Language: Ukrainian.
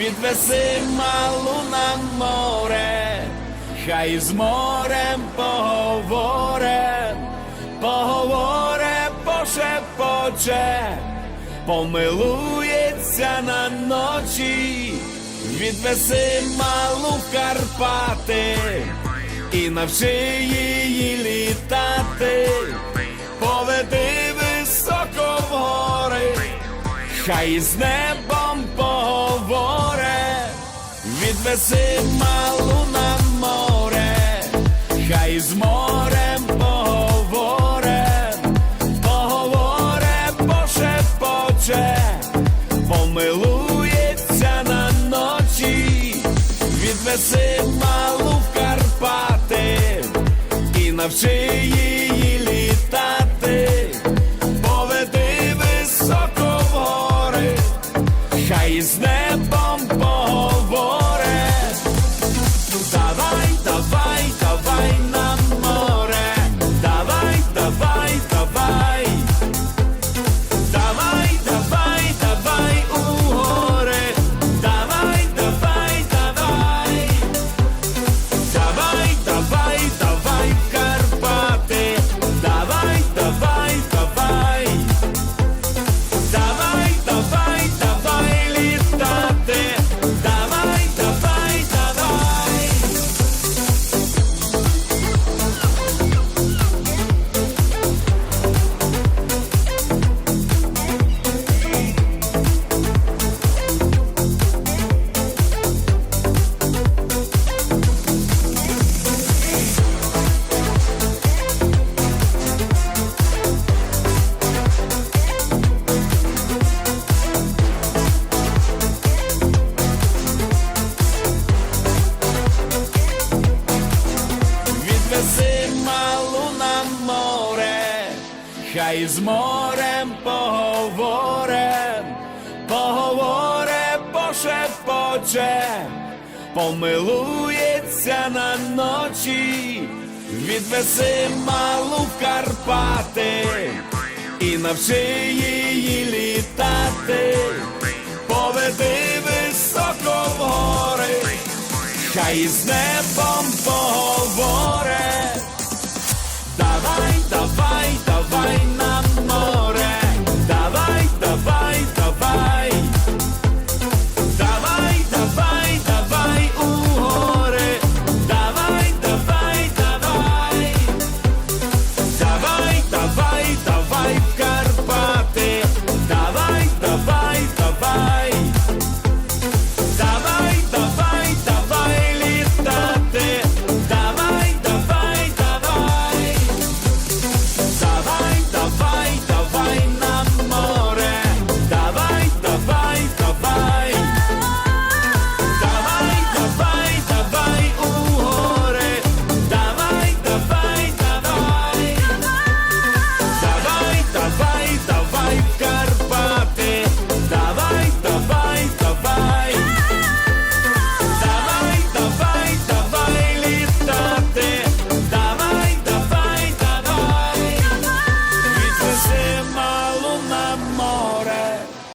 відвеси малу на море, хай з морем поговоре, поговоре, пошепоче, помилується на ночі, відвеси малу в Карпати і навчи її літати, поведи високо в гори, хай з небом відвеси малу на море, хай з морем поговоре, поговоре, пошепоче, помилується на ночі, відвеси малу в Карпати і навчи її хай з морем поговоре, поговоре, пошепоче, помилується на ночі, відвези малу в Карпати і навчи її літати, поведи високо в гори, хай з небом поговорить.